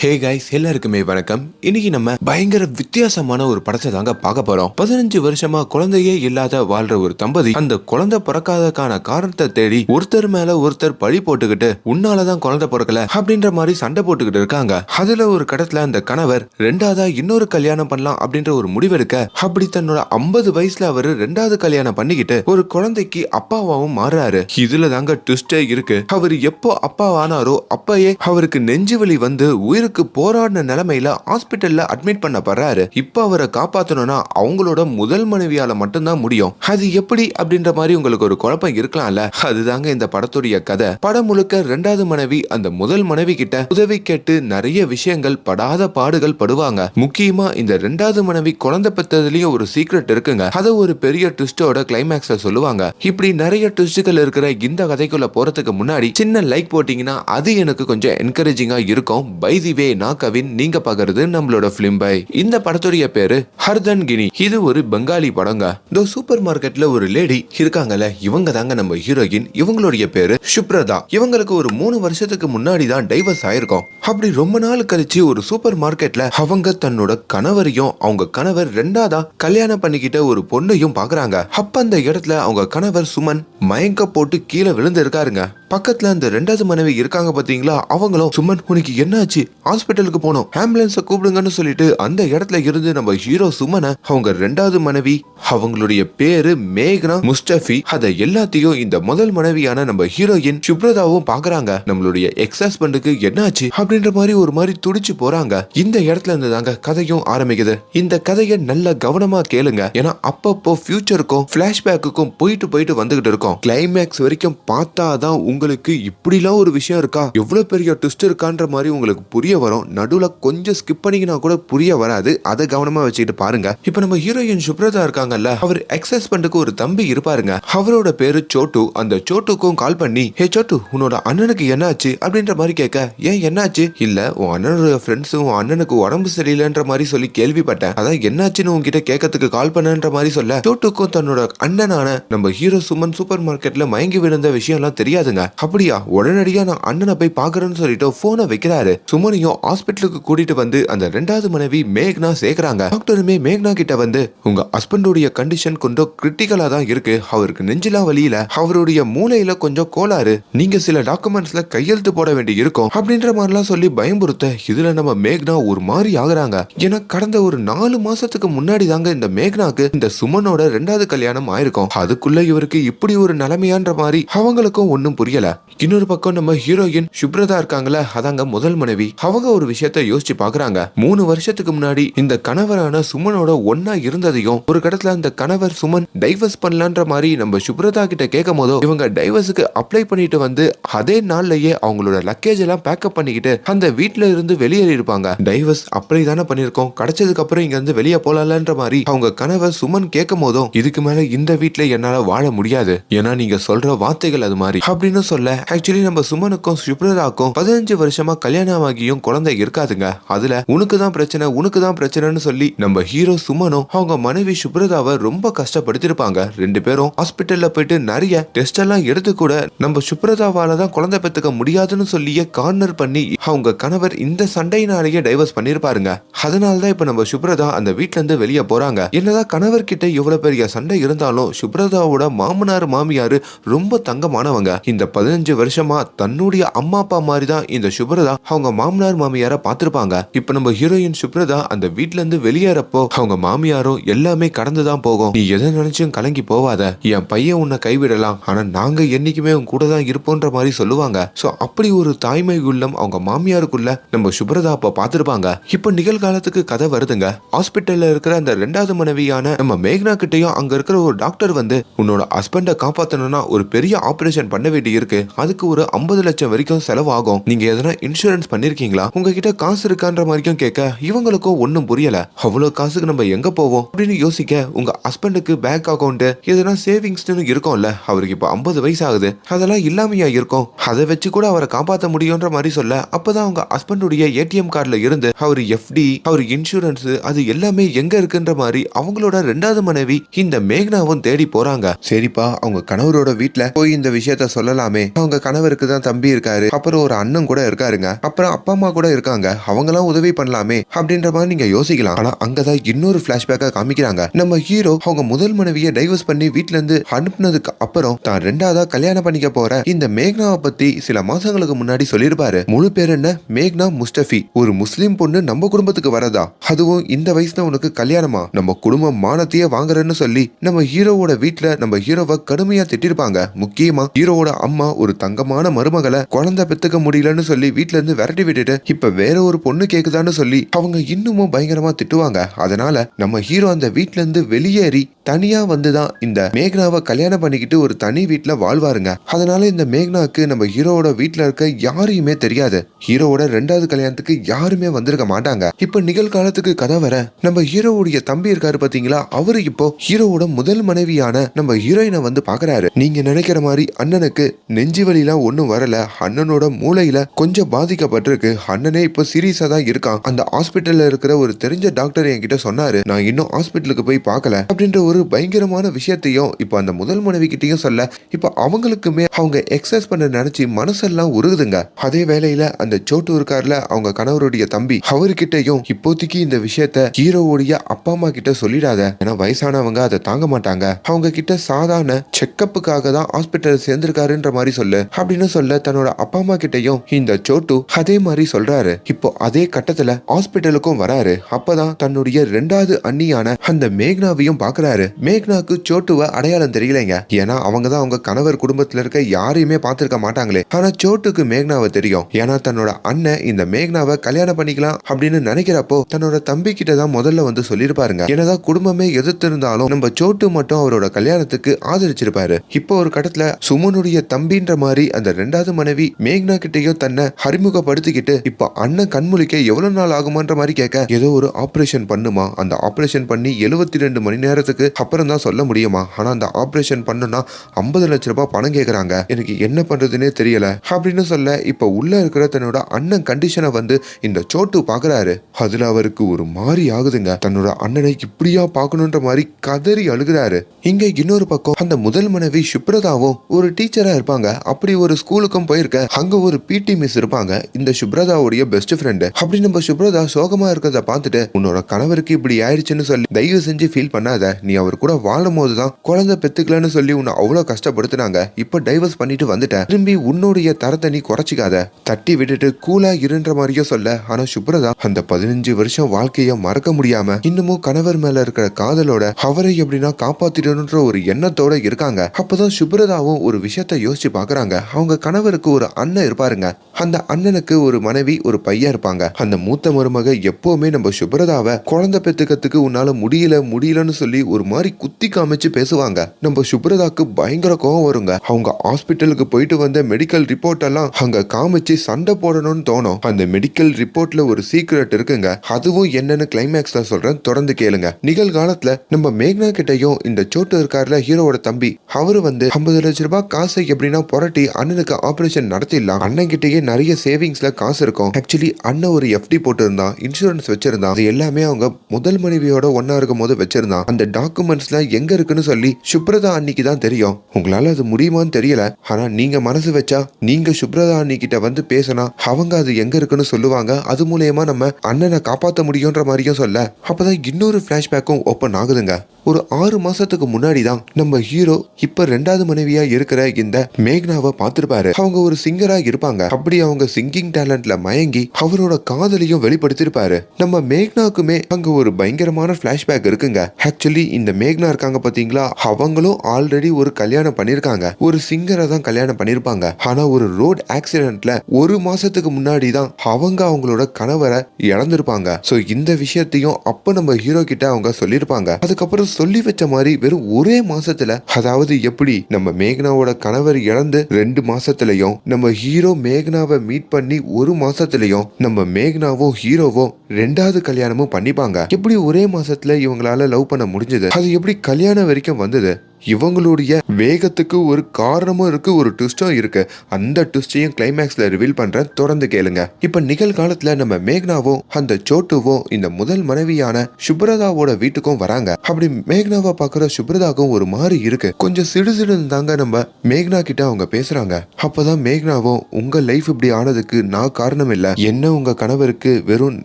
Hey guys எல்லாருக்குமே வணக்கம். இன்னைக்கு நம்ம பயங்கர வித்தியாசமான ஒரு படத்தை தாங்க பார்க்க போறோம். பதினஞ்சு வருஷமா குழந்தையே இல்லாத வாழ்ற ஒரு தம்பதி அந்த குழந்தை பிறக்காதக்கான காரணத்தை தேடி ஒருத்தர் மேல ஒருத்தர் பழி போட்டுக்கிட்டு உன்னாலதான் குழந்தை பிறக்கல அப்படின்ற மாதிரி சண்டை போட்டுக்கிட்டு இருக்காங்க. அதுல ஒரு கடத்துல அந்த கணவர் ரெண்டாவதா இன்னொரு கல்யாணம் பண்ணலாம் அப்படின்ற ஒரு முடிவெடுக்க அப்படி தன்னோட ஐம்பது வயசுல அவரு ரெண்டாவது கல்யாணம் பண்ணிக்கிட்டு ஒரு குழந்தைக்கு அப்பாவாவும் மாறுறாரு. இதுல தாங்க ட்விஸ்டே இருக்கு. அவர் எப்போ அப்பாவானாரோ அப்பயே அவருக்கு நெஞ்சு வலி வந்து உயிர் உயிருக்கு போராடின நிலைமையில ஹாஸ்பிட்டல்ல அட்மிட் பண்ணப்படுறாரு இப்ப அவரை காப்பாத்தணும்னா அவங்களோட முதல் மனைவியால மட்டும்தான் முடியும். அது எப்படி அப்படின்ற மாதிரி உங்களுக்கு ஒரு குழப்பம் இருக்கலாம்ல? அதுதாங்க இந்த படத்துடைய கதை. படம் முழுக்க ரெண்டாவது மனைவி அந்த முதல் மனைவி கிட்ட உதவி கேட்டு நிறைய விஷயங்கள் படாத பாடுகள் படுவாங்க. முக்கியமா இந்த ரெண்டாவது மனைவி குழந்தை பெற்றதுலயும் ஒரு சீக்ரெட் இருக்குங்க. அதை ஒரு பெரிய ட்விஸ்டோட கிளைமேக்ஸ்ல சொல்லுவாங்க. இப்படி நிறைய ட்விஸ்டுகள் இருக்கிற இந்த கதைக்குள்ள போறதுக்கு முன்னாடி சின்ன லைக் போட்டீங்கன்னா அது எனக்கு கொஞ்சம் என்கரேஜிங்கா இருக்கும். பை தி வே நான் கவின் நீங்க பாக்குறது நம்மளோட பிலிம் பை. இந்த படத்துடைய பேரு ஹர்தன் கினி. இது ஒரு பெங்காலி படங்க. இந்த சூப்பர் மார்க்கெட்ல ஒரு லேடி இருக்காங்கல்ல இவங்க தாங்க நம்ம ஹீரோயின். இவங்களுடைய பேரு சுப்ரதா. இவங்களுக்கு ஒரு மூணு வருஷத்துக்கு முன்னாடி தான் டைவர்ஸ் ஆயிருக்கும். அப்படி ரொம்ப நாள் கழிச்சு ஒரு சூப்பர் மார்க்கெட்ல அவங்க தன்னோட கணவரையும் அவங்க கணவர் ரெண்டாவதா கல்யாணம் பண்ணிக்கிட்ட ஒரு பொண்ணையும் பாக்குறாங்க. அப்ப அந்த இடத்துல அவங்க கணவர் சுமன் மயங்க போட்டு கீழே விழுந்து இருக்காருங்க பக்கத்துல அந்த ரெண்டாவது மனைவி இருக்காங்க பாத்தீங்களா? அவங்களும் சுமன் உனக்கு என்னாச்சு? ஹாஸ்பிட்டலுக்கு போனோம். ஆம்புலன்ஸ கூப்பிடுங்கன்னு சொல்லிட்டு அந்த இடத்துல இருந்து நம்ம ஹீரோ சுமனை அவங்க ரெண்டாவது மனைவி அவங்களுடைய பேரு மேக்னா முஸ்டபி. அதை எல்லாத்தையும் இந்த முதல் மனைவியான நம்ம ஹீரோயின் சுப்ரதாவும் பாக்குறாங்க. நம்மளுடைய எக்ஸ் ஹஸ்பண்டுக்கு என்னாச்சு அப்படின்ற மாதிரி ஒரு மாதிரி துடிச்சு போறாங்க. இந்த இடத்துல இருந்து தாங்க கதையும் ஆரம்பிக்குது. இந்த கதையை நல்ல கவனமா கேளுங்க. ஏன்னா அப்பப்போ ஃபியூச்சருக்கும் பிளாஷ்பேக்குக்கும் போயிட்டு போயிட்டு வந்துகிட்டு இருக்கோம். கிளைமேக்ஸ் வரைக்கும் பார்த்தாதான் உங்களுக்கு இப்படிலாம் ஒரு விஷயம் இருக்கா? எவ்வளவு பெரிய ட்விஸ்ட் இருக்கான்ற மாதிரி உங்களுக்கு புரிய வரும் நடுவுல கொஞ்சம் ஸ்கிப் பண்ணிங்கன்னா கூட புரிய வராது. அதை கவனமா வச்சுக்கிட்டு பாருங்க. இப்போ நம்ம ஹீரோயின் சுப்ரதா இருக்காங்கல்ல அவர் எக்ஸ் ஹஸ்பண்டுக்கு ஒரு தம்பி இருப்பாருங்க. அவரோட பேரு சோட்டு. அந்த சோட்டுக்கும் கால் பண்ணி ஹே சோட்டு உன்னோட அண்ணனுக்கு என்னாச்சு? அப்படின்ற மாதிரி கேட்க ஏன் என்னாச்சு? இல்ல உன் அண்ணனோட ஃப்ரெண்ட்ஸும் உன் அண்ணனுக்கு உடம்பு சரியில்லைன்ற மாதிரி சொல்லி கேள்விப்பட்டேன். அதான் என்னாச்சுன்னு உன்கிட்ட கேட்கறதுக்கு கால் பண்ணன்ற மாதிரி சொல்ல. சோட்டுக்கும் தன்னோட அண்ணனான நம்ம ஹீரோ சுமன் சூப்பர் மார்க்கெட்ல மயங்கி விழுந்த விஷயம்லாம் தெரியாதுங்க. அப்படியா உடனடியா நான் அண்ணனை போய் பாக்குறேன்னு சொல்லிட்டு போனை வைக்கிறாரு. சுமனையும் ஹாஸ்பிட்டலுக்கு கூட்டிட்டு வந்து அந்த ரெண்டாவது மனைவி மேக்னா சேர்க்கிறாங்க. டாக்டருமே மேக்னா கிட்ட வந்து உங்க ஹஸ்பண்டுடைய கண்டிஷன் கொஞ்சம் கிரிட்டிக்கலா தான் இருக்கு. அவருக்கு நெஞ்சிலாம் வழியில அவருடைய மூளையில கொஞ்சம் கோளாறு. நீங்க சில டாக்குமெண்ட்ஸ்ல கையெழுத்து போட வேண்டி இருக்கும். அப்படின்ற மாதிரிலாம் சொல்லி பயமுறுத்த இதுல நம்ம மேக்னா ஒரு மாதிரி ஆகுறாங்க. ஏன்னா கடந்த ஒரு நாலு மாசத்துக்கு முன்னாடி தாங்க இந்த மேக்னாக்கு இந்த சுமனோட ரெண்டாவது கல்யாணம் ஆயிருக்கும். அதுக்குள்ள இவருக்கு இப்படி ஒரு நிலைமையான்ற மாதிரி அவங்களுக்கும் ஒன்னும் புரியல. இன்னொரு பக்கம் நம்ம ஹீரோயின் சுப்ரதா இருக்காங்களா அதாங்க முதல் மனைவி. அவங்க ஒரு விஷயத்த யோசிச்சு பாக்குறாங்க. மூணு வருஷத்துக்கு முன்னாடி இந்த கணவரான சுமனோட ஒன்னா இருந்ததையும் ஒரு கடத்துல அந்த கணவர் சுமன் டைவர்ஸ் பண்ணலான்ற மாதிரி நம்ம சுப்ரதா கிட்ட கேட்கும் போதோ இவங்க டைவர்ஸுக்கு அப்ளை பண்ணிட்டு வந்து அதே நாள்லயே அவங்களோட லக்கேஜ் எல்லாம் பேக்கப் பண்ணிக்கிட்டு அந்த வீட்டுல இருந்து வெளியேறி இருப்பாங்க. டைவர்ஸ் அப்ளை தானே பண்ணிருக்கோம். கிடைச்சதுக்கு அப்புறம் இங்க இருந்து வெளியே போலாம்ன்ற மாதிரி அவங்க கணவர் சுமன் கேட்கும் போதும் இதுக்கு மேல இந்த வீட்ல என்னால வாழ முடியாது. ஏன்னா நீங்க சொல்ற வார்த்தைகள் அது மாதிரி. அப்படின்னு சொல்ல ஆக்சுவலி நம்ம சுமனுக்கும் சுப்ரதாக்கும் பதினஞ்சு வருஷமா கல்யாணம் ஆகியும் குழந்தை இருக்காதுங்க. அதுல உனக்கு தான் பிரச்சனை உனக்கு தான் பிரச்சனைன்னு சொல்லி நம்ம ஹீரோ சுமனும் அவங்க மனைவி சுப்ரதாவை ரொம்ப கஷ்டப்படுத்திருப்பாங்க ரெண்டு பேரும் ஹாஸ்பிட்டல்ல போயிட்டு நிறைய டெஸ்ட் எல்லாம் எடுத்து கூட நம்ம சுப்ரதாவால தான் குழந்தை பெத்துக்க முடியாதுன்னு சொல்லியே கார்னர் பண்ணி அவங்க கணவர் இந்த சண்டையினாலேயே டைவர்ஸ் பண்ணிருப்பாருங்க அதனால தான் இப்ப நம்ம சுப்ரதா அந்த வீட்ல இருந்து வெளியே போறாங்க. என்னதான் கணவர் கிட்ட இவ்வளவு பெரிய சண்டை இருந்தாலும் சுப்ரதாவோட மாமனார் மாமியார் ரொம்ப தங்கமானவங்க. இந்த பதினஞ்சு வருஷமா தன்னுடைய அம்மா அப்பா மாதிரி தான் இந்த சுப்ரதா அவங்க மாமனார் மாமியார பார்த்திருப்பாங்க. இப்ப நம்ம ஹீரோயின் சுப்ரதா அந்த வீட்ல இருந்து வெளியேறப்போ அவங்க மாமியாரும் எல்லாமே கடந்து தான் போகும். நீ எதை நினைச்சும் கலங்கி போவாத. என் பையன் உன்னை கைவிடலாம். ஆனா நாங்க என்னைக்குமே உன் கூட தான் இருப்போன்ற மாதிரி சொல்லுவாங்க. சோ அப்படி ஒரு தாய்மை உள்ளம் அவங்க மாமியாருக்குள்ள நம்ம சுப்ரதா அப்ப பார்த்திருப்பாங்க. இப்ப நிகழ்காலத்துக்கு கதை வருதுங்க. ஹாஸ்பிட்டல்ல இருக்கிற அந்த ரெண்டாவது மனைவியான நம்ம மேக்னா கிட்டயும் அங்க இருக்கிற ஒரு டாக்டர் வந்து உன்னோட ஹஸ்பண்டை காப்பாத்தணும்னா ஒரு பெரிய ஆபரேஷன் பண்ண வேண்டி இருக்கு அதுக்கு ஒரு ஐம்பது லட்சம் வரைக்கும் செலவாகும். நீங்க எதனா இன்சூரன்ஸ் இருக்கீங்களா உங்ககிட்ட காசு இருக்கான்ற மாதிரிக்கும் கேட்க இவங்களுக்கும் ஒன்றும் புரியல. அவ்வளவு காசுக்கு நம்ம எங்க போவோம்? அப்படின்னு யோசிக்க உங்க ஹஸ்பண்டுக்கு பேங்க் அக்கவுண்ட் எதனா சேவிங்ஸ்னு இருக்கும்ல அவருக்கு இப்போ ஐம்பது வயசு ஆகுது அதெல்லாம் இல்லாமையா இருக்கும். அதை வச்சு கூட அவரை காப்பாற்ற முடியும்ன்ற மாதிரி சொல்ல அப்பதான் உங்க ஹஸ்பண்டுடைய ஏடிஎம் கார்டுல இருந்து அவர் எஃப்டி அவர் இன்சூரன்ஸ் அது எல்லாமே எங்க இருக்குன்ற மாதிரி அவங்களோட ரெண்டாவது மனைவி இந்த மேக்னாவும் தேடி போறாங்க. சரிப்பா அவங்க கணவரோட வீட்ல போய் இந்த விஷயத்த சொல்லலாமே. அவங்க கணவருக்கு தான் தம்பி இருக்காரு. அப்புறம் ஒரு அண்ணன் கூட இருக்காருங்க. அப்புறம் அப்பா அம்மா அம்மா கூட இருக்காங்க. அவங்களாம் உதவி பண்ணலாமே அப்படின்ற மாதிரி நீங்க யோசிக்கலாம். ஆனா அங்கதான் இன்னொரு பிளாஷ்பேக்கா காமிக்கிறாங்க. நம்ம ஹீரோ அவங்க முதல் மனைவியை டைவர்ஸ் பண்ணி வீட்ல இருந்து அனுப்புனதுக்கு அப்புறம் தான் ரெண்டாவதா கல்யாணம் பண்ணிக்க போற இந்த மேக்னாவை பத்தி சில மாசங்களுக்கு முன்னாடி சொல்லியிருப்பாரு. முழு பேர் என்ன? மேக்னா முஸ்டபி ஒரு முஸ்லீம் பொண்ணு நம்ம குடும்பத்துக்கு வரதா? அதுவும் இந்த வயசுல உனக்கு கல்யாணமா? நம்ம குடும்பம் மானத்தையே வாங்குறேன்னு சொல்லி நம்ம ஹீரோவோட வீட்டுல நம்ம ஹீரோவை கடுமையா திட்டிருப்பாங்க. முக்கியமா ஹீரோவோட அம்மா ஒரு தங்கமான மருமகளை குழந்தை பெத்துக்க முடியலன்னு சொல்லி வீட்ல இருந்து விரட்டி விட்டுட்டு இப்ப வேற ஒரு பொண்ணு கேக்குதான்னு சொல்லி அவங்க இன்னமும் பயங்கரமா திட்டுவாங்க. அதனால நம்ம ஹீரோ அந்த வீட்ல இருந்து வெளியேறி தனியா வந்துதான் இந்த மேக்னாவை கல்யாணம் பண்ணிக்கிட்டு ஒரு தனி வீட்டில் வாழ்வாருங்க. அதனால இந்த மேக்னாக்கு நம்ம ஹீரோவோட வீட்டில் இருக்க யாரையுமே தெரியாது. ஹீரோவோட ரெண்டாவது கல்யாணத்துக்கு யாருமே வந்திருக்க மாட்டாங்க. இப்ப நிகழ்காலத்துக்கு கதை வர நம்ம ஹீரோவுடைய தம்பி இருக்காரு பாத்தீங்களா? அவரு இப்போ ஹீரோவோட முதல் மனைவியான நம்ம ஹீரோயினை வந்து பாக்குறாரு. நீங்க நினைக்கிற மாதிரி அண்ணனுக்கு நெஞ்சு வலிலாம் ஒண்ணும் வரல. அண்ணனோட மூளையில கொஞ்சம் பாதிக்கப்பட்டிருக்கு. அண்ணனே இப்போ சீரியஸா தான் இருக்கான். அந்த ஹாஸ்பிட்டல்ல இருக்கிற ஒரு தெரிஞ்ச டாக்டர் என்கிட்ட சொன்னாரு. நான் இன்னும் ஹாஸ்பிட்டலுக்கு போய் பார்க்கல. அப்படின்ற ஒரு பயங்கரமான விஷயத்தையும் இப்போ அந்த முதல் மனைவி கிட்டயும் சொல்ல இப்போ அவங்களுக்குமே அவங்க எக்ஸசைஸ் பண்ண நினைச்சு மனசெல்லாம் உருகுதுங்க. அதே வேளையில அந்த சோட்டு இருக்கார்ல அவங்க கணவருடைய தம்பி அவர்கிட்டயும் இப்போதைக்கு இந்த விஷயத்த ஹீரோவுடைய அப்பா அம்மா கிட்ட சொல்லிடாத. ஏன்னா வயசானவங்க அதை தாங்க மாட்டாங்க. அவங்க கிட்ட சாதாரண செக்கப்புக்காக தான் ஹாஸ்பிட்டல் சேர்ந்திருக்காருன்ற மாதிரி சொல்லு அப்படின்னு சொல்ல தன்னோட அப்பா அம்மா கிட்டயும் இந்த சோட்டு அதே மாதிரி சொல்றாரு. இப்போ அதே கட்டத்துல ஹாஸ்பிட்டலுக்கும் வராரு. அப்பதான் தன்னுடைய ரெண்டாவது அண்ணியான அந்த மேக்னாவையும் பாக்குறாரு. மேக்னாக்கு சோட்டுவை அடையாளம் தெரியலைங்க. ஏன்னா அவங்க தான் அவங்க கணவர் குடும்பத்துல இருக்க யாரையுமே பார்த்திருக்க மாட்டாங்களே. ஆனா சோட்டுக்கு மேக்னாவை தெரியும். ஏன்னா தன்னோட அண்ணன் இந்த மேக்னாவை கல்யாணம் பண்ணிக்கலாம் அப்படின்னு நினைக்கிறப்போ தன்னோட தம்பி கிட்ட தான் முதல்ல வந்து சொல்லியிருப்பாருங்க. என்னதான் குடும்பமே எதிர்த்து இருந்தாலும் நம்ம சோட்டு மட்டும் அவரோட கல்யாணத்துக்கு ஆதரிச்சிருப்பாரு. இப்போ ஒரு கட்டத்துல சுமனுடைய தம்பின்ற மாதிரி அந்த ரெண்டாவது மனைவி மேக்னா கிட்டேயோ தன்னை அறிமுகப்படுத்திக்கிட்டு இப்போ அண்ணன் கண்முழிக்க எவ்வளவு நாள் ஆகுமான்ற மாதிரி கேட்க ஏதோ ஒரு ஆபரேஷன் பண்ணுமா? அந்த ஆபரேஷன் பண்ணி எழுபத்தி ரெண்டு மணி நேரத்துக்கு அப்புறம் தான் சொல்ல முடியுமா? ஆனா அந்த ஆபரேஷன் பண்ணுனா ஐம்பது லட்ச ரூபாய் பணம் கேட்கறாங்க எனக்கு என்ன பண்றதுன்னே தெரியல. அப்படின்னு சொல்ல இப்போ உள்ள இருக்கிற தன்னோட அண்ணன் கண்டிஷனை வந்து இந்த சோட்டு பாக்குறாரு. அதுல அவருக்கு ஒரு மாதிரி ஆகுதுங்க. தன்னோட அண்ணனை இப்படியா பார்க்கணுன்ற மாதிரி கதறி அழுகுறாரு. இங்க இன்னொரு பக்கம் அந்த முதல் மனைவி சுப்ரதாவும் ஒரு டீச்சரா இருப்பாங்க. அப்படி ஒரு ஸ்கூலுக்கும் போயிருக்க அங்க ஒரு பிடி மிஸ் இருப்பாங்க. இந்த சுப்ரதாவுடைய பெஸ்ட் ஃப்ரெண்டு அப்படி நம்ம சுப்ரதா சோகமா இருக்கிறத பார்த்துட்டு உன்னோட கணவருக்கு இப்படி ஆயிடுச்சுன்னு சொல்லி தயவு செஞ்சு ஃபீல் பண்ணாத. நீ அவர் கூட வாழும் போது தான் குழந்தை பெத்துக்கலன்னு சொல்லி உன்னை அவ்வளவு கஷ்டப்படுத்தினாங்க. இப்ப டைவர்ஸ் பண்ணிட்டு வந்துட்டேன். திரும்பி உன்னுடைய தரத்தை நீ குறைச்சிக்காத. தட்டி விட்டுட்டு கூலா இருன்ற மாதிரியோ சொல்ல. ஆனா சுப்ரதா அந்த பதினஞ்சு வருஷம் வாழ்க்கைய மறக்க முடியாம இன்னமும் கணவர் மேல இருக்கிற காதலோட அவரை எப்படின்னா காப்பாத்திடணுன்ற ஒரு எண்ணத்தோட இருக்காங்க. அப்பதான் சுப்ரதாவும் ஒரு விஷயத்த யோசிச்சு பாக்குறாங்க. அவங்க கணவருக்கு ஒரு அண்ணன் இருப்பாருங்க. அந்த அண்ணனுக்கு ஒரு மனைவி ஒரு பையன் இருப்பாங்க. அந்த மூத்த மருமக எப்பவுமே நம்ம சுப்ரதாவை குழந்தை பெத்துக்கிறதுக்கு உன்னால முடியல முடியலன்னு சொல்லி ஒரு மாதிரி குத்தி காமிச்சு பேசுவாங்க. நம்ம சுப்ரதாக்கு பயங்கர கோவம் வருங்க. அவங்க ஹாஸ்பிட்டலுக்கு போயிட்டு வந்த மெடிக்கல் ரிப்போர்ட் எல்லாம் அங்க காமிச்சு சண்டை போடணும்னு தோணும். அந்த மெடிக்கல் ரிப்போர்ட்ல ஒரு சீக்ரெட் இருக்குங்க. அதுவும் என்னன்னு கிளைமேக்ஸ்ல சொல்றேன். தொடர்ந்து கேளுங்க. நிகழ்காலத்துல நம்ம மேக்னா கிட்டையும் இந்த சோட்டு இருக்கார்ல ஹீரோவோட தம்பி. அவரு வந்து ஐம்பது லட்ச ரூபாய் காசை எப்படின்னா புரட்டி அண்ணனுக்கு ஆபரேஷன் நடத்திடலாம். அண்ணன் கிட்டயே நிறைய சேவிங்ஸ்ல காசு இருக்கும். ஆக்சுவலி அண்ணன் ஒரு எஃப்டி போட்டு இருந்தான் இன்சூரன்ஸ் வச்சிருந்தான். அது எல்லாமே அவங்க முதல் மனைவியோட ஒன்னா இருக்கும் போது வச்சிருந்தான். அந்த டாக்குமெண்ட்ஸ்லாம் எங்க இருக்குன்னு சொல்லி சுப்ரதா அன்னைக்கு தான் தெரியும். உங்களால அது முடியுமான்னு தெரியல. ஆனா நீங்க மனசு வச்சா நீங்க சுப்ரதா அன்னிக்கிட்ட வந்து பேசினா அவங்க அது எங்க இருக்குன்னு சொல்லுவாங்க. அது மூலயமா நம்ம அண்ணனை காப்பாத்த முடியும்ன்ற மாதிரியும் சொல்ல. அப்பதான் இன்னொரு பிளாஷ்பேக்கும் ஓப்பன் ஆகுதுங்க. ஒரு ஆறு மாசத்துக்கு முன்னாடி தான் நம்ம ஹீரோ இப்ப ரெண்டாவது மனைவியா இருக்கிற இந்த மேக்னாவை பார்த்திருப்பாரு. அவங்க ஒரு சிங்கரா இருப்பாங்க. அப்படி அவங்க சிங்கிங் டேலண்ட்ல மயங்கி அவரோட காதலையும் வெளிப்படுத்திருப்பாரு. நம்ம மேக்னாக்குமே அங்க ஒரு பயங்கரமான பிளாஷ்பேக் இருக்குங்க. ஆக்சுவலி இந்த மேக்னா இருக்காங்க பாத்தீங்களா? அவங்களும் ஆல்ரெடி ஒரு கல்யாணம் பண்ணிருக்காங்க. ஒரு சிங்கரை தான் கல்யாணம் பண்ணிருப்பாங்க. ஆனா ஒரு ரோட் ஆக்சிடென்ட்ல ஒரு மாசத்துக்கு முன்னாடி தான் அவங்க அவங்களோட கணவரை இழந்திருப்பாங்க. சோ இந்த விஷயத்தையும் அப்ப நம்ம ஹீரோ கிட்ட அவங்க சொல்லியிருப்பாங்க அதுக்கப்புறம் சொல்லி வச்ச மாதிரி வெறும் ஒரே மாசத்துல அதாவது எப்படி நம்ம மேக்னாவோட கணவர் இழந்து ரெண்டு மாசத்துலயும் நம்ம ஹீரோ மேக்னாவை மீட் பண்ணி ஒரு மாசத்துலயும் நம்ம மேக்னாவோ ஹீரோவோ ரெண்டாவது கல்யாணமும் பண்ணிப்பாங்க. எப்படி ஒரே மாசத்துல இவங்களால லவ் பண்ண முடிஞ்சது? அது எப்படி கல்யாணம் வரைக்கும் வந்தது? இவங்களுடைய வேகத்துக்கு ஒரு காரணமும் இருக்கு ஒரு ட்விஸ்டும் இருக்கு. அந்த ட்விஸ்டையும் கிளைமேக்ஸ்ல ரிவீல் பண்றேன். தொடர்ந்து கேளுங்க. இப்ப நிகழ்காலத்துல நம்ம மேக்னாவும் அந்த சோட்டுவும் இந்த முதல் மனைவியான சுப்ரதாவோட வீட்டுக்கும் வராங்க. அப்படி மேக்னாவை பாக்குற சுப்ரதாக்கும் ஒரு மாதிரி இருக்கு. கொஞ்சம் சிடுசிடுன்னு தாங்க நம்ம மேக்னா கிட்ட அவங்க பேசுறாங்க. அப்பதான் மேக்னாவும் உங்க லைஃப் இப்படி ஆனதுக்கு நான் காரணம் இல்ல. என்ன உங்க கணவருக்கு வெறும்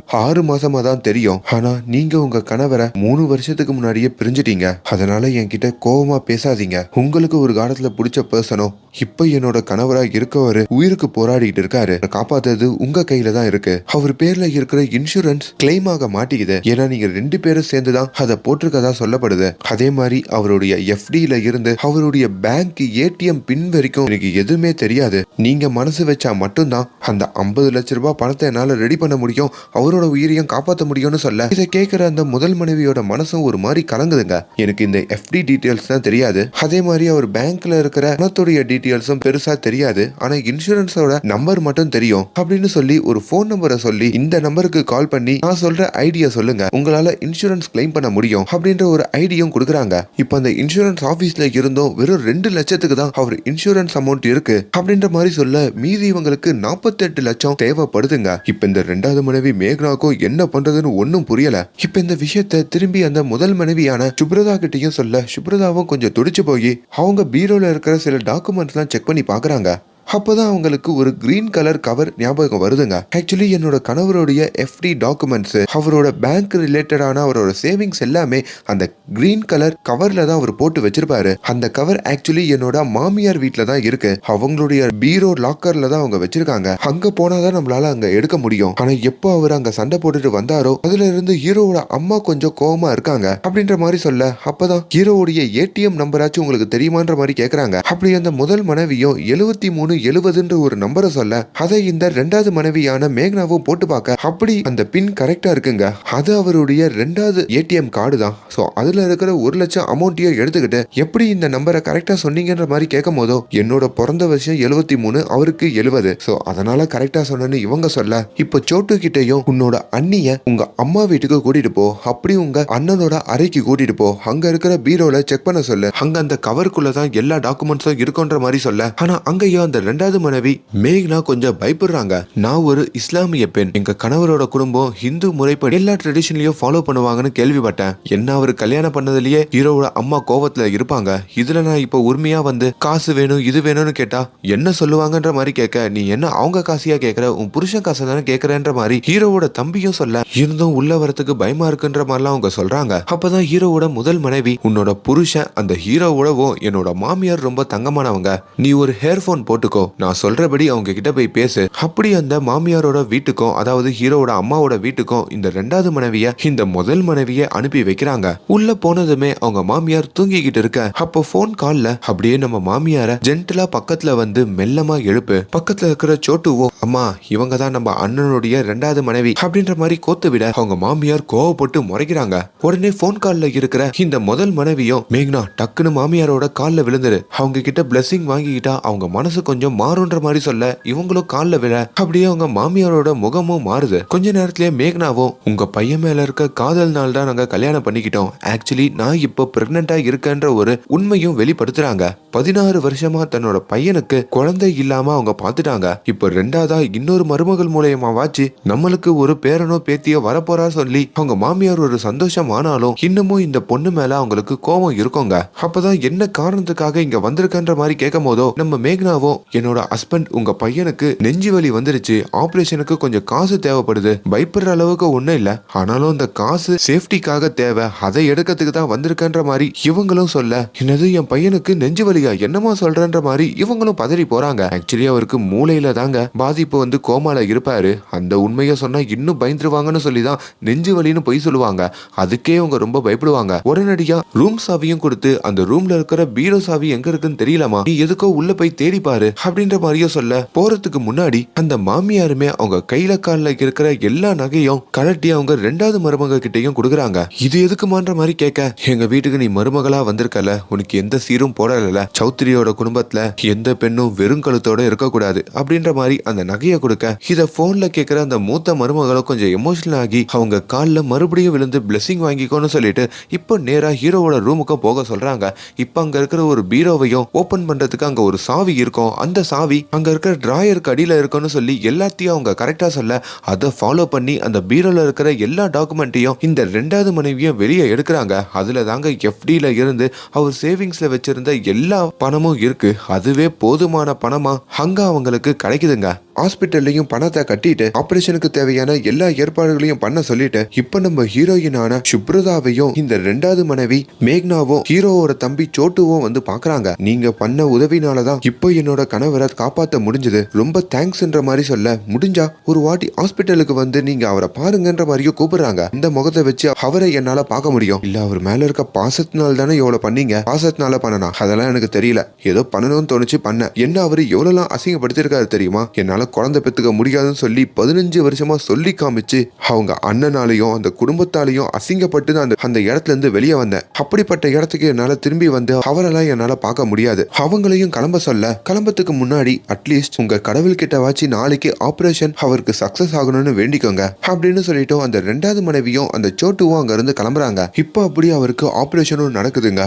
ஆறு மாசமா தான் தெரியும். ஆனா நீங்க உங்க கணவரை மூணு வருஷத்துக்கு முன்னாடியே பிரிஞ்சிட்டீங்க. அதனால என்கிட்ட கோவமா பேசாதீங்க. உங்களுக்கு ஒரு காலத்துல பிடிச்ச பர்சனோ இப்ப என்னோட கணவரா இருக்கவரு உயிருக்கு போராடிட்டு இருக்காரு. காப்பாத்துறது உங்க கையில தான் இருக்கு. அவர் பேர்ல இருக்கிற இன்சூரன்ஸ் கிளைம் ஆக மாட்டேங்குது. ஏன்னா நீங்க ரெண்டு பேரும் சேர்ந்து தான் அதை போட்டிருக்கதா சொல்லப்படுது. அதே மாதிரி அவருடைய எஃப்டியில இருந்து அவருடைய பேங்க் ஏடிஎம் பின் வரைக்கும் எனக்கு எதுவுமே தெரியாது. நீங்க மனசு வச்சா மட்டும்தான் அந்த ஐம்பது லட்ச ரூபாய் பணத்தை என்னால ரெடி பண்ண முடியும். அவரோட உயிரையும் காப்பாற்ற முடியும்னு சொல்ல. இதை கேட்கிற அந்த முதல் மனைவியோட மனசும் ஒரு மாதிரி கலங்குதுங்க. எனக்கு இந்த எஃப்டி டீட்டெயில்ஸ் தான் தெரியாது. அதே மாதிரி அவர் பேங்க்ல இருக்கிற பணத்துடைய டீட்டெயில்ஸும் பெருசா தெரியாது. ஆனா இன்சூரன்ஸோட நம்பர் மட்டும் தெரியும் அப்படின்னு சொல்லி ஒரு ஃபோன் நம்பரை சொல்லி இந்த நம்பருக்கு கால் பண்ணி நான் சொல்ற ஐடியா சொல்லுங்க. உங்களால இன்சூரன்ஸ் கிளைம் பண்ண முடியும் அப்படின்ற ஒரு ஐடியும் கொடுக்குறாங்க. இப்போ அந்த இன்சூரன்ஸ் ஆபீஸ்ல இருந்தும் வெறும் ரெண்டு லட்சத்துக்கு தான் அவர் இன்சூரன்ஸ் அமௌண்ட் இருக்கு அப்படின்ற மாதிரி சொல்ல மீதி இவங்களுக்கு நாற்பத்தெட்டு லட்சம் தேவைப்படுதுங்க. இப்ப இந்த ரெண்டாவது மனைவி மேக்னாக்கும் என்ன பண்றதுன்னு ஒன்னும் புரியல. இப்ப இந்த விஷயத்த திரும்பி அந்த முதல் மனைவியான சுப்ரதா கிட்டையும் சொல்ல சுப்ரதாவும் கொஞ்சம் துடிச்சு போய் அவங்க பீரோல இருக்கிற சில டாக்குமெண்ட்ஸ்லாம் செக் பண்ணி பாக்குறாங்க அப்போதான் அவங்களுக்கு ஒரு கிரீன் கலர் கவர் ஞாபகம் வருதுங்க. ஆக்சுவலி என்னோட கணவருடைய எஃப்டி டாக்குமெண்ட்ஸ் அவரோட பேங்க் ரிலேட்டடான அவரோட சேவிங்ஸ் எல்லாமே அந்த கிரீன் கலர் கவர்ல தான் அவர் போட்டு வச்சிருப்பாரு. அந்த கவர் ஆக்சுவலி என்னோட மாமியார் வீட்டில் தான் இருக்கு. அவங்களுடைய பீரோ லாக்கர்ல தான் அவங்க வச்சிருக்காங்க. அங்க போனாதான் நம்மளால அங்க எடுக்க முடியும். ஆனா எப்போ அவர் அங்க சண்டை போட்டுட்டு வந்தாரோ அதுல இருந்து ஹீரோவோட அம்மா கொஞ்சம் கோபமா இருக்காங்க. அப்படின்ற மாதிரி சொல்ல அப்பதான் ஹீரோவுடைய ஏடிஎம் நம்பராச்சும் உங்களுக்கு தெரியுமான்ற மாதிரி கேக்குறாங்க. அப்படி அந்த முதல் மனைவியும் எழுவத்தி மூணு எழுபதுன்ற ஒரு நம்பரை சொல்ல அதை இந்த ரெண்டாவது மனைவியான மேக்னாவும் போட்டு பார்க்க. அப்படி அந்த பின் கரெக்டா இருக்குங்க. அது அவருடைய ரெண்டாவது ஏடிஎம் கார்டு தான். ஸோ அதுல இருக்கிற ஒரு லட்சம் அமௌண்ட்டையும் எடுத்துக்கிட்டு எப்படி இந்த நம்பரை கரெக்டா சொன்னீங்கன்ற மாதிரி கேட்கும் போதோ என்னோட பிறந்த வருஷம் எழுபத்தி மூணு அவருக்கு எழுபது ஸோ அதனால கரெக்டா சொன்னேன்னு இவங்க சொல்ல இப்போ சோட்டு கிட்டயும் உன்னோட அண்ணிய உங்க அம்மா வீட்டுக்கு கூட்டிட்டு போ. அப்படி உங்க அண்ணனோட அறைக்கு கூட்டிட்டு போ. அங்க இருக்கிற பீரோல செக் பண்ண சொல்லு. அங்க அந்த கவருக்குள்ள தான் எல்லா டாக்குமெண்ட்ஸும் இருக்குன்ற மாதிரி சொல்ல. ஆனா அங்கேயும் அந்த ரெண்டாவது மனைவி மேக்னா கொஞ்சம் பயப்படுறாங்க. நான் ஒரு இஸ்லாமிய பெண். எங்க கணவரோட குடும்பம் ஹிந்து முறைப்படி எல்லா ட்ரெடிஷன்லயும் ஃபாலோ பண்ணுவாங்கன்னு கேள்விப்பட்டேன். என்ன அவர் கல்யாணம் பண்ணதுலயே ஹீரோவோட அம்மா கோவத்துல இருப்பாங்க. இதுல நான் இப்போ உரிமையா வந்து காசு வேணும் இது வேணும்னு கேட்டா என்ன சொல்லுவாங்கன்ற மாதிரி கேட்க நீ என்ன அவங்க காசியா கேக்குற உன் புருஷன் காசை தானே கேக்குறன்ற மாதிரி ஹீரோவோட தம்பியும் சொல்ல இருந்தும் உள்ள வரத்துக்கு பயமா இருக்குன்ற மாதிரிலாம் அவங்க சொல்றாங்க. அப்பதான் ஹீரோவோட முதல் மனைவி உன்னோட புருஷன் அந்த ஹீரோவோடவோ என்னோட மாமியார் ரொம்ப தங்கமானவங்க. நீ ஒரு ஹேர் ஃபோன் போட்டு போட்டுக்கோ நான் சொல்றபடி அவங்க கிட்ட போய் பேசு. அப்படி அந்த மாமியாரோட வீட்டுக்கும் அதாவது ஹீரோவோட அம்மாவோட வீட்டுக்கும் இந்த ரெண்டாவது மனைவிய இந்த முதல் மனைவிய அனுப்பி வைக்கிறாங்க. உள்ள போனதுமே அவங்க மாமியார் தூங்கிக்கிட்டு இருக்க. அப்போ போன் கால்ல அப்படியே நம்ம மாமியார ஜென்டலா பக்கத்துல வந்து மெல்லமா எழுப்பு. பக்கத்துல இருக்கிற சோட்டுவோ அம்மா இவங்க தான் நம்ம அண்ணனுடைய ரெண்டாவது மனைவி அப்படின்ற மாதிரி கோத்து விட அவங்க மாமியார் கோவப்பட்டு முறைக்கிறாங்க. உடனே போன் கால்ல இருக்கிற இந்த முதல் மனைவியும் மேக்னா டக்குன்னு மாமியாரோட கால்ல விழுந்துரு. அவங்க கிட்ட பிளஸிங் வாங்கிக்கிட்டா அவங்க மனசு கொஞ்சம் கொஞ்சம் மாறுன்ற மாதிரி சொல்ல இவங்களும் கால்ல விழ அப்படியே அவங்க மாமியாரோட முகமும் மாறுது. கொஞ்ச நேரத்திலேயே மேக்னாவும் உங்க பையன் மேல இருக்க காதல்னால தான் நாங்க கல்யாணம் பண்ணிக்கிட்டோம். ஆக்சுவலி நான் இப்போ பிரெக்னண்டா இருக்கேன்ற ஒரு உண்மையும் வெளிப்படுத்துறாங்க. பதினாறு வருஷமா தன்னோட பையனுக்கு குழந்தை இல்லாம அவங்க பார்த்துட்டாங்க. இப்போ ரெண்டாவதா இன்னொரு மருமகள் மூலயமாவாச்சு நம்மளுக்கு ஒரு பேரனோ பேத்தியோ வரப்போறா சொல்லி அவங்க மாமியார் ஒரு சந்தோஷம் ஆனாலும் இன்னமும் இந்த பொண்ணு மேல அவங்களுக்கு கோபம் இருக்குங்க. அப்பதான் என்ன காரணத்துக்காக இங்க வந்திருக்கன்ற மாதிரி கேட்கும் போதோ நம்ம மேக்னாவும் என்னோட ஹஸ்பண்ட் உங்க பையனுக்கு நெஞ்சு வலி வந்துருச்சு. ஆபரேஷனுக்கு கொஞ்சம் காசு தேவைப்படுது. பயப்படுற அளவுக்கு ஒன்றும் இல்லை. ஆனாலும் அந்த காசு சேஃப்டிக்காக தேவை. அதை எடுக்கிறதுக்கு தான் வந்திருக்கன்ற மாதிரி இவங்களும் சொல்ல என்னது என் பையனுக்கு நெஞ்சு வலியா? என்னமா சொல்றன்ற மாதிரி இவங்களும் பதறி போறாங்க. ஆக்சுவலி அவருக்கு மூளையில தாங்க பாதிப்பு வந்து கோமால இருப்பாரு. அந்த உண்மையை சொன்னா இன்னும் பயந்துருவாங்கன்னு சொல்லி தான் நெஞ்சு வலின்னு பொய் சொல்லுவாங்க. அதுக்கே அவங்க ரொம்ப பயப்படுவாங்க. உடனடியா ரூம் சாவியும் கொடுத்து அந்த ரூம்ல இருக்கிற பீரோ சாவி எங்க இருக்குன்னு தெரியலமா நீ எதுக்கோ உள்ள போய் தேடி பாரு. அப்படின்ற மாதிரியும் சொல்ல போறதுக்கு முன்னாடி அந்த மாமியாருமே அவங்க கையில காலில் இருக்கிற எல்லா நகையும் கழட்டி அவங்க ரெண்டாவது மருமக கிட்டையும் கொடுக்குறாங்க. இது எதுக்குமான்ற மாதிரி கேட்க எங்க வீட்டுக்கு நீ மருமகளா வந்திருக்கல. உனக்கு எந்த சீரும் போடல சௌத்ரியோட குடும்பத்துல எந்த பெண்ணும் வெறும் கழுத்தோட இருக்கக்கூடாது. அப்படின்ற மாதிரி அந்த நகையை கொடுக்க இத போன்ல கேட்கிற அந்த மூத்த மருமகளும் கொஞ்சம் எமோஷனல் ஆகி அவங்க காலில் மறுபடியும் விழுந்து பிளெஸிங் வாங்கிக்கோன்னு சொல்லிட்டு இப்போ நேரா ஹீரோவோட ரூமுக்கு போக சொல்றாங்க. இப்போ அங்க இருக்கிற ஒரு பீரோவையும் ஓபன் பண்றதுக்கு அங்க ஒரு சாவி இருக்கும். அந்த அந்த சாவி அங்க இருக்கிற டிராயருக்கு அடியில இருக்கணும்னு சொல்லி எல்லாத்தையும் அவங்க கரெக்டா சொல்ல அதை ஃபாலோ பண்ணி அந்த பீரோல இருக்கிற எல்லா டாக்குமெண்ட்டையும் இந்த ரெண்டாவது மனைவியும் வெளியே எடுக்கிறாங்க. அதுல தாங்க எஃப்டில இருந்து அவர் சேவிங்ஸ்ல வச்சிருந்த எல்லா பணமும் இருக்கு. அதுவே போதுமான பணமா அங்க அவங்களுக்கு கிடைக்குதுங்க. ஹாஸ்பிட்டல்லையும் பணத்தை கட்டிட்டு ஆபரேஷனுக்கு தேவையான எல்லா ஏற்பாடுகளையும் பண்ண சொல்லிட்டு இப்ப நம்ம ஹீரோயினான சுப்ரதாவையும் இந்த ரெண்டாவது மனைவி மேக்னாவும் ஹீரோவோட தம்பி சோட்டுவும் வந்து பாக்குறாங்க. நீங்க பண்ண உதவினாலதான் இப்போ என்னோட கணவரை காப்பாத்த முடிஞ்சது. ரொம்ப தேங்க்ஸ்ன்ற மாதிரி சொல்ல முடிஞ்சா ஒரு வாட்டி ஹாஸ்பிட்டலுக்கு வந்து நீங்க அவரை பாருங்கன்ற மாதிரியும் கூப்பிடுறாங்க. இந்த முகத்தை வச்சு அவரை என்னால பார்க்க முடியும். இல்ல அவர் மேல இருக்க பாசத்தினால தானே எவ்வளவு பண்ணீங்க? பாசத்தினால பண்ணனா? அதெல்லாம் எனக்கு தெரியல. ஏதோ பண்ணணும்னு தோணுச்சு பண்ண என்ன அவரு எவ்வளவு அசிங்கப்படுத்திருக்காரு தெரியுமா? என்னால குழந்தை பெற்றுக்க முடியாதுன்னு சொல்லி பதினஞ்சு வருஷமா சொல்லி காமிச்சு அவங்க அண்ணனாலையும் அந்த குடும்பத்தாலையும் அசிங்கப்பட்டு தான் அந்த அந்த இடத்துல இருந்து வெளியே வந்தேன். அப்படிப்பட்ட இடத்துக்கு என்னால திரும்பி வந்து அவரெல்லாம் என்னால பார்க்க முடியாது. அவங்களையும் கிளம்ப சொல்ல கிளம்பத்துக்கு முன்னாடி அட்லீஸ்ட் உங்க கடவுள்கிட்ட வாச்சு நாளைக்கு ஆபரேஷன் அவருக்கு சக்சஸ் ஆகணும்னு வேண்டிக்கோங்க அப்படின்னு சொல்லிட்டு அந்த ரெண்டாவது மனைவியும் அந்த சோட்டுவும் அங்க இருந்து கிளம்புறாங்க. இப்போ அப்படி அவருக்கு ஆபரேஷனும் நடக்குதுங்க.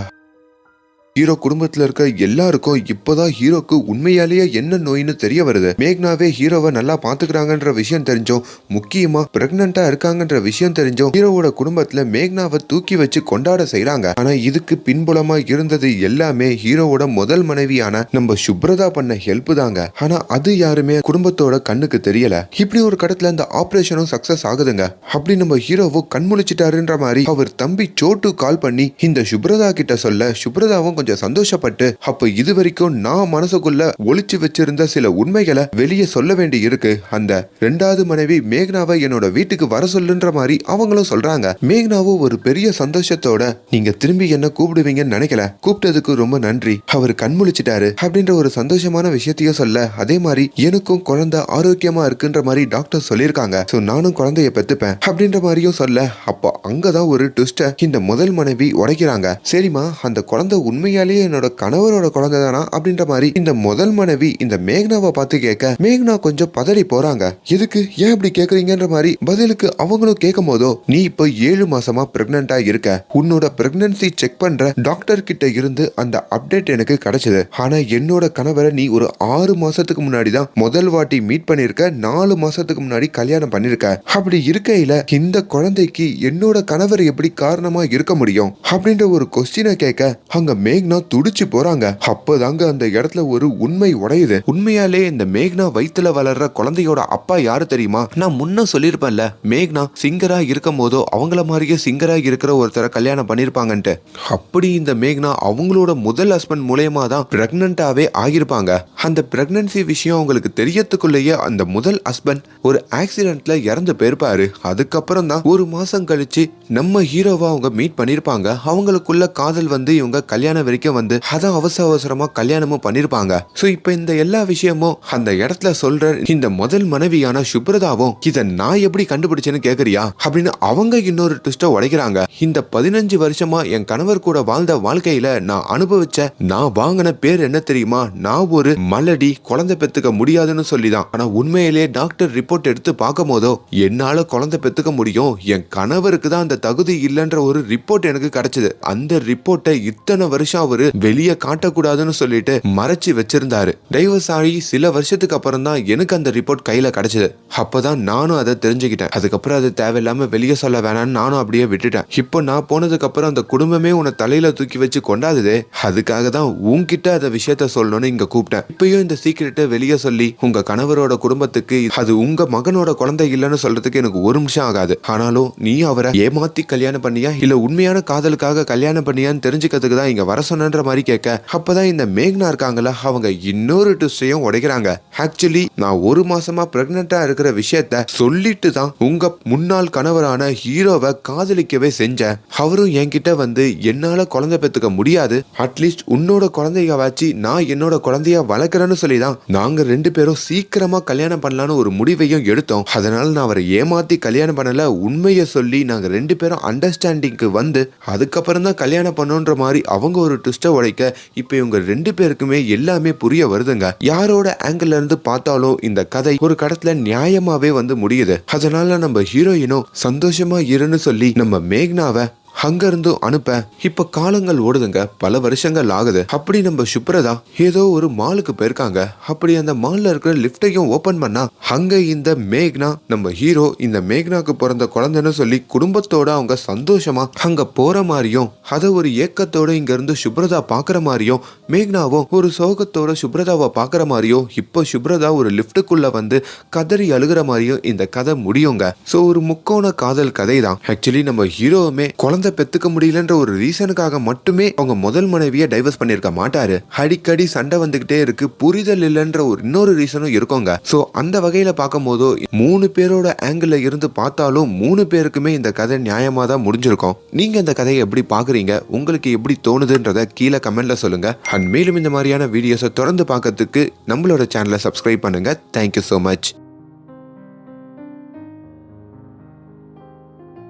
ஹீரோ குடும்பத்துல இருக்க எல்லாருக்கும் இப்போதான் ஹீரோக்கு உண்மையாலேயே என்ன நோயின்னு தெரிய வருது. மேக்னாவே ஹீரோவை நல்லா பாத்துக்கிறாங்கன்ற விஷயம் தெரிஞ்சோம் முக்கியமா பிரெக்னண்டா இருக்காங்கன்ற விஷயம் தெரிஞ்சோம் ஹீரோவோட குடும்பத்துல மேக்னாவை தூக்கி வச்சு கொண்டாட செய்யறாங்க ஆனா இதுக்கு பின்புலமா இருந்தது எல்லாமே ஹீரோவோட முதல் மனைவியான நம்ம சுப்ரதா பண்ண ஹெல்ப் தாங்க. ஆனா அது யாருமே குடும்பத்தோட கண்ணுக்கு தெரியல. இப்படி ஒரு கடத்துல இந்த ஆபரேஷனும் சக்சஸ் ஆகுதுங்க. அப்படி நம்ம ஹீரோவும் கண்முழிச்சிட்டாருன்ற மாதிரி அவர் தம்பி சோட்டு கால் பண்ணி இந்த சுப்ரதா கிட்ட சொல்ல சுப்ரதாவும் கொஞ்சம் சந்தோஷப்பட்டு அப்ப இது வரைக்கும் நான் மனசுக்குள்ள ஒளிச்சு வச்சிருந்த சில உண்மைகளை வெளியே சொல்ல வேண்டி இருக்கு. அந்த ரெண்டாவது மனைவி மேக்னாவை என்னோட வீட்டுக்கு வர சொல்லுன்ற மாதிரி அவங்களும் சொல்றாங்க. மேக்னாவும் ஒரு பெரிய சந்தோஷத்தோட நீங்க திரும்பி என்ன கூப்பிடுவீங்கன்னு நினைக்கல. கூப்பிட்டதுக்கு ரொம்ப நன்றி. அவர் கண்முழிச்சிட்டாரு அப்படின்ற ஒரு சந்தோஷமான விஷயத்தையும் சொல்ல அதே மாதிரி எனக்கும் குழந்தை ஆரோக்கியமா இருக்குன்ற மாதிரி டாக்டர் சொல்லியிருக்காங்க. சோ நானும் குழந்தைய பெத்துப்பேன் அப்படின்ற மாதிரியும் சொல்ல அப்போ அங்கதான் ஒரு ட்விஸ்ட இந்த முதல் மனைவி உடைக்கிறாங்க. சரிம்மா அந்த குழந்தை உண்மையாலேயே என்னோட கணவரோட குழந்தை தானா அப்படின்ற மாதிரி இந்த முதல் மனைவி இந்த மேக்னாவை பார்த்து கேட்க மேக்னா கொஞ்சம் பதறி போறாங்க. எதுக்கு? ஏன் இப்படி கேக்குறீங்கன்ற மாதிரி பதிலுக்கு அவங்களும் கேட்கும் போதோ நீ இப்போ ஏழு மாசமா பிரெக்னண்டா இருக்க. உன்னோட பிரெக்னன்சி செக் பண்ற டாக்டர் கிட்ட இருந்து அந்த அப்டேட் எனக்கு கிடைச்சது. ஆனா என்னோட கணவரை நீ ஒரு ஆறு மாசத்துக்கு முன்னாடி தான் முதல் வாட்டி மீட் பண்ணிருக்க நாலு மாசத்துக்கு முன்னாடி கல்யாணம் பண்ணிருக்க. அப்படி இருக்கையில இந்த குழந்தைக்கு என்னோட கணவர் எப்படி காரணமா இருக்க முடியும்? அப்படின்ற ஒரு கொஸ்டினை கேட்க அங்க மேக்னா துடிச்சு போறாங்க. அப்பதாங்க அந்த இடத்துல ஒரு உண்மை உடையுது. உண்மையாலே இந்த மேக்னா வயித்துல வளர்ற குழந்தையோட அப்பா யாரு தெரியுமா? நான் முன்ன சொல்லியிருப்பேன்ல மேக்னா சிங்கரா இருக்கும் போதோ அவங்கள மாதிரியே சிங்கரா இருக்கிற ஒருத்தரை கல்யாணம் பண்ணிருப்பாங்கன்ட்டு அப்படி இந்த மேக்னா அவங்களோட முதல் ஹஸ்பண்ட் மூலயமா தான் பிரெக்னண்டாவே ஆகியிருப்பாங்க. அந்த பிரெக்னன்சி விஷயம் அவங்களுக்கு தெரியறதுக்குள்ளேயே அந்த முதல் ஹஸ்பண்ட் ஒரு ஆக்சிடென்ட்ல இறந்து போயிருப்பாரு. அதுக்கப்புறம் தான் ஒரு மாசம் கழிச்சு நம்ம ஹீரோவா அவங்க மீட் பண்ணிருப்பாங்க அவங்களுக்குள்ள காதல் வந்து இவங்க கல்யாணம் வரைக்கும் வந்து அதை அவசர அவசரமா கல்யாணமும் பண்ணிருப்பாங்க. சோ இப்போ இந்த எல்லா விஷயமும் அந்த இடத்துல சொல்ற இந்த முதல் மனைவியான சுப்ரதாவும் இத நான் எப்படி கண்டுபிடிச்சேன்னு கேக்குறியா? அப்படின்னு அவங்க இன்னொரு ட்விஸ்ட உடைக்கிறாங்க. இந்த பதினஞ்சு வருஷமா என் கணவர் கூட வாழ்ந்த வாழ்க்கையில நான் அனுபவிச்ச நான் வாங்கின பேர் என்ன தெரியுமா? நான் ஒரு மலடி குழந்தை பெத்துக்க முடியாதுன்னு சொல்லிதான். ஆனா உண்மையிலேயே டாக்டர் ரிப்போர்ட் எடுத்து பார்க்கும் போதோ என்னால குழந்தை பெத்துக்க முடியும் என் கணவருக்கு தான் அந்த தகுதி இல்லைன்ற ஒரு ரிப்போர்ட் எனக்கு கிடைச்சது. அந்த ரிப்போர்ட்டை இத்தனை வருஷம் அவரு வெளியே காட்டக்கூடாதுன்னு சொல்லிட்டு மறைச்சு வச்சிருந்தாரு. டைவர்ஸ் சில வருஷத்துக்கு அப்புறம் தான் எனக்கு அந்த ரிப்போர்ட் கையில கிடைச்சது. அப்பதான் நானும் அதை தெரிஞ்சுக்கிட்டேன். அதுக்கப்புறம் அது தேவையில்லாம வெளியே சொல்ல வேணாம்னு நானும் அப்படியே விட்டுட்டேன். இப்போ நான் போனதுக்கு அப்புறம் அந்த குடும்பமே உன்னை தலையில தூக்கி வச்சு கொண்டாதுதே அதுக்காக தான் உன்கிட்ட அந்த விஷயத்த சொல்லணும்னு இங்க கூப்பிட்டேன். இப்பயும் இந்த சீக்கிரட்டை வெளியே சொல்லி உங்க கணவரோட குடும்பத்துக்கு அது உங்க மகனோட குழந்தை இல்லைன்னு சொல்றதுக்கு எனக்கு ஒரு நிமிஷம் ஆகாது. ஆனாலும் நீ அவரை ஏமாத்தி கல்யாணம் பண்ணியா? இல்ல உண்மையான காதலுக்காக கல்யாணம் பண்ணியான்னு தெரிஞ்சுக்கிறதுக்கு தான் இங்க வர சொன்னன்ற மாதிரி கேட்க அப்பதான் இந்த மேக்னா இருக்காங்கல்ல அவங்க இன்னொரு ட்விஸ்டையும் உடைக்கிறாங்க. ஆக்சுவலி நான் ஒரு மாசமா பிரெக்னெண்டா இருக்கிற விஷயத்த சொல்லிட்டு தான் உங்க முன்னாள் கணவரான ஹீரோவை காதலிக்கவே செஞ்சேன். அவரும் என்கிட்ட வந்து என்னால குழந்தை பெத்துக்க முடியாது. அட்லீஸ்ட் உன்னோட குழந்தைய வச்சு நான் என்னோட குழந்தைய வளர்க்குறேன்னு சொல்லி தான் நாங்க ரெண்டு பேரும் சீக்கிரமா கல்யாணம் பண்ணலான்னு ஒரு முடிவையும் எடுத்தோம். அதனால நான் அவரை ஏமாத்தி கல்யாணம் பண்ணல. உண்மையை சொல்லி நாங்க ரெண்டு பேரும் அண்டர்ஸ்டாண்டிங்க்கு வந்து அதுக்கப்புறம் தான் கல்யாணம் பண்ணோன்ற மாதிரி அவங்க ஒரு ட்விஸ்ட்டை உடைக்க இப்போ இவங்க ரெண்டு பேருக்குமே எல்லாமே புரிய வருதுங்க. யாரோட ஆங்கிள் இருந்து பார்த்தாலும் இந்த கதை ஒரு கடத்துல நியாயமாவே வந்து முடியுது. அதனால நம்ம ஹீரோயினும் சந்தோஷமா இருன்னு சொல்லி நம்ம மேக்னாவை அங்கிருந்து அனுப்ப இப்ப காலங்கள் ஓடுதுங்க. பல வருஷங்கள் ஆகுது. அப்படி நம்ம சுப்ரதா ஏதோ ஒரு மாலுக்கு போயிருக்காங்க. அப்படி அந்த மால்ல இருக்கிற லிஃப்டையும் ஓபன் பண்ணா அங்க இந்த மேக்னா நம்ம ஹீரோ இந்த மேக்னாக்கு பிறந்த குழந்தைன்னு சொல்லி குடும்பத்தோட அவங்க சந்தோஷமா அங்க போற மாதிரியும் அதை ஒரு ஏக்கத்தோட இங்க இருந்து சுப்ரதா பாக்குற மாதிரியும் மேக்னாவும் ஒரு சோகத்தோட சுப்ரதாவை பாக்குற மாதிரியும் இப்போ சுப்ரதா ஒரு லிஃப்ட்டுக்குள்ள வந்து கதறி அழுகிற மாதிரியும் இந்த கதை முடியுங்க. சோ ஒரு முக்கோண காதல் கதை தான் ஆக்சுவலி நம்ம ஹீரோவுமே குழந்தை பெத்துக்க முடியலன்ற ஒரு ரீசனுக்காக மட்டுமே அவங்க முதல் மனைவியை டைவர்ஸ் பண்ணிருக்க மாட்டாரு. அடிக்கடி சண்டை வந்துகிட்டே இருக்கு. புரிதல் இல்லைன்ற ஒரு இன்னொரு ரீசனும் இருக்குங்க. சோ அந்த வகையில பார்க்கும்போதோ மூணு பேரோட ஆங்கிள் இருந்து பார்த்தாலும் மூணு பேருக்குமே இந்த கதை நியாயமா தான் முடிஞ்சிருக்கும். நீங்க இந்த கதையை எப்படி பாக்குறீங்க உங்களுக்கு எப்படி தோணுதுன்றத கீழே கமெண்ட்ல சொல்லுங்க. அண்ட் மேலும் இந்த மாதிரியான வீடியோஸை தொடர்ந்து பார்க்கறதுக்கு நம்மளோட சேனலை சப்ஸ்கிரைப் பண்ணுங்க. Thank you so much